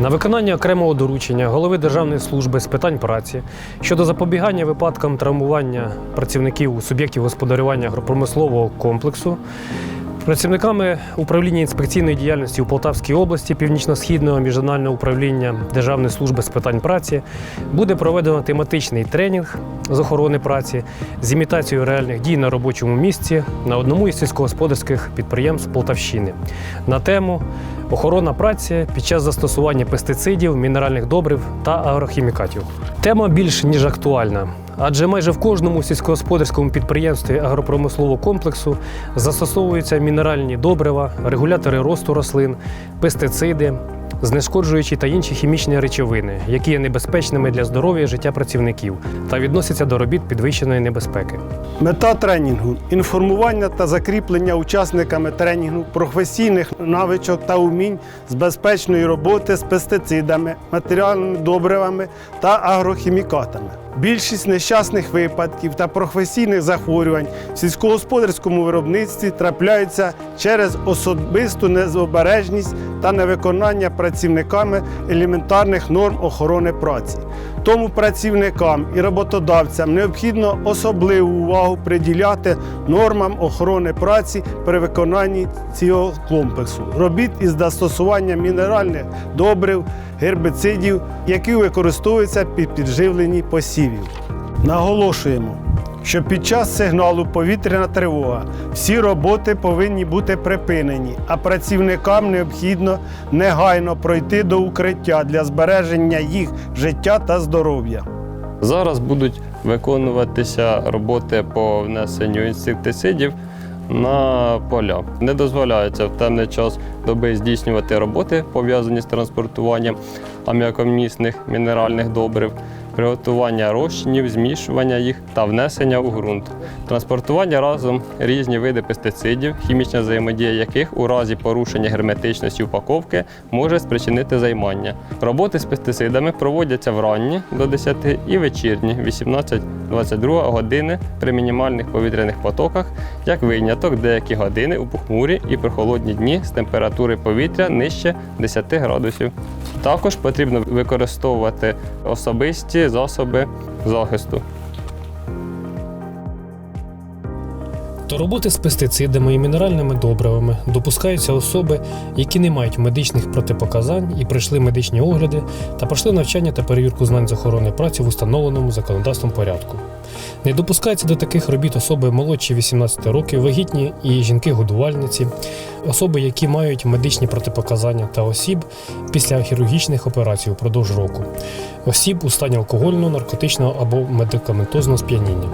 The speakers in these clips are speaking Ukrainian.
На виконання окремого доручення голови Державної служби з питань праці щодо запобігання випадкам травмування працівників суб'єктів господарювання агропромислового комплексу працівниками управління інспекційної діяльності у Полтавській області Північно-східного міжнародного управління Державної служби з питань праці буде проведено тематичний тренінг з охорони праці з імітацією реальних дій на робочому місці на одному із сільськогосподарських підприємств Полтавщини на тему Охорона праці під час застосування пестицидів, мінеральних добрив та агрохімікатів. Тема більш ніж актуальна, адже майже в кожному сільськогосподарському підприємстві агропромислового комплексу застосовуються мінеральні добрива, регулятори росту рослин, пестициди, знешкоджуючі та інші хімічні речовини, які є небезпечними для здоров'я і життя працівників та відносяться до робіт підвищеної небезпеки. Мета тренінгу інформування та закріплення учасниками тренінгу професійних навичок та умінь з безпечної роботи з пестицидами, матеріальними добривами та агрохімікатами. Більшість нещасних випадків та професійних захворювань в сільськогосподарському виробництві трапляються через особисту незобережність та невиконання працівниками елементарних норм охорони праці. Тому працівникам і роботодавцям необхідно особливу увагу приділяти нормам охорони праці при виконанні цього комплексу робіт із застосуванням мінеральних добрив, гербицидів, які використовуються під підживлені посівів. Наголошуємо, що під час сигналу повітряна тривога всі роботи повинні бути припинені, а працівникам необхідно негайно пройти до укриття для збереження їх життя та здоров'я. Зараз будуть виконуватися роботи по внесенню інсектицидів на поля. Не дозволяється в темний час доби здійснювати роботи, пов'язані з транспортуванням аміакомісних мінеральних добрив, приготування розчинів, змішування їх та внесення у ґрунт. Транспортування разом різні види пестицидів, хімічна взаємодія яких у разі порушення герметичності упаковки може спричинити займання. Роботи з пестицидами проводяться вранні до 10 і вечірні 18-22 години при мінімальних повітряних потоках, як виняток деякі години у похмурі і прохолодні дні з температури повітря нижче 10 градусів. Також потрібно використовувати особисті засоби захисту. До роботи з пестицидами і мінеральними добривами допускаються особи, які не мають медичних протипоказань і пройшли медичні огляди та пройшли навчання та перевірку знань з охорони праці в установленому законодавством порядку. Не допускаються до таких робіт особи молодші 18 років, вагітні і жінки-годувальниці, особи, які мають медичні протипоказання та осіб після хірургічних операцій упродовж року, осіб у стані алкогольного, наркотичного або медикаментозного сп'яніння.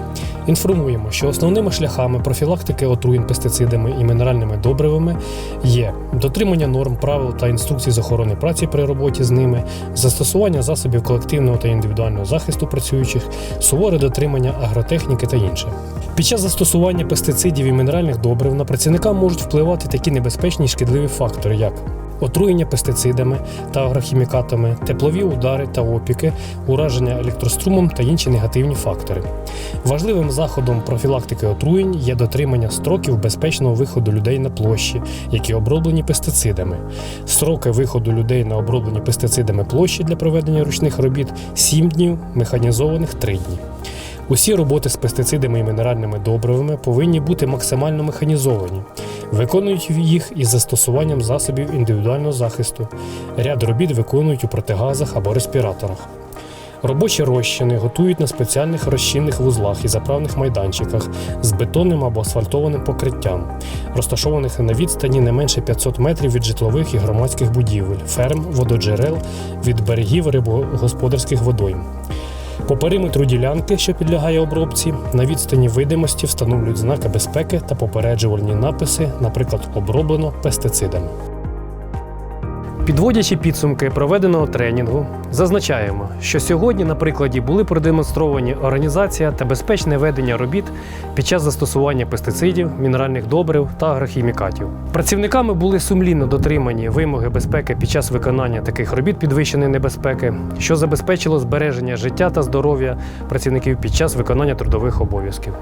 Інформуємо, що основними шляхами профілактики отруєнь пестицидами і мінеральними добривами є дотримання норм, правил та інструкцій з охорони праці при роботі з ними, застосування засобів колективного та індивідуального захисту працюючих, суворе дотримання агротехніки та інше. Під час застосування пестицидів і мінеральних добрив на працівника можуть впливати такі небезпечні і шкідливі фактори, як отруєння пестицидами та агрохімікатами, теплові удари та опіки, ураження електрострумом та інші негативні фактори. Важливим заходом профілактики отруєнь є дотримання строків безпечного виходу людей на площі, які оброблені пестицидами. Строки виходу людей на оброблені пестицидами площі для проведення ручних робіт 7 днів, механізованих 3 дні. Усі роботи з пестицидами і мінеральними добривами повинні бути максимально механізовані. Виконують їх із застосуванням засобів індивідуального захисту. Ряд робіт виконують у протигазах або респіраторах. Робочі розчини готують на спеціальних розчинних вузлах і заправних майданчиках з бетонним або асфальтованим покриттям, розташованих на відстані не менше 500 метрів від житлових і громадських будівель, ферм, вододжерел, від берегів рибогосподарських водойм. По периметру ділянки, що підлягає обробці, на відстані видимості встановлюють знаки безпеки та попереджувальні написи, наприклад, оброблено пестицидами. Підводячи підсумки проведеного тренінгу, зазначаємо, що сьогодні на прикладі були продемонстровані організація та безпечне ведення робіт під час застосування пестицидів, мінеральних добрив та агрохімікатів. Працівниками були сумлінно дотримані вимоги безпеки під час виконання таких робіт підвищеної небезпеки, що забезпечило збереження життя та здоров'я працівників під час виконання трудових обов'язків.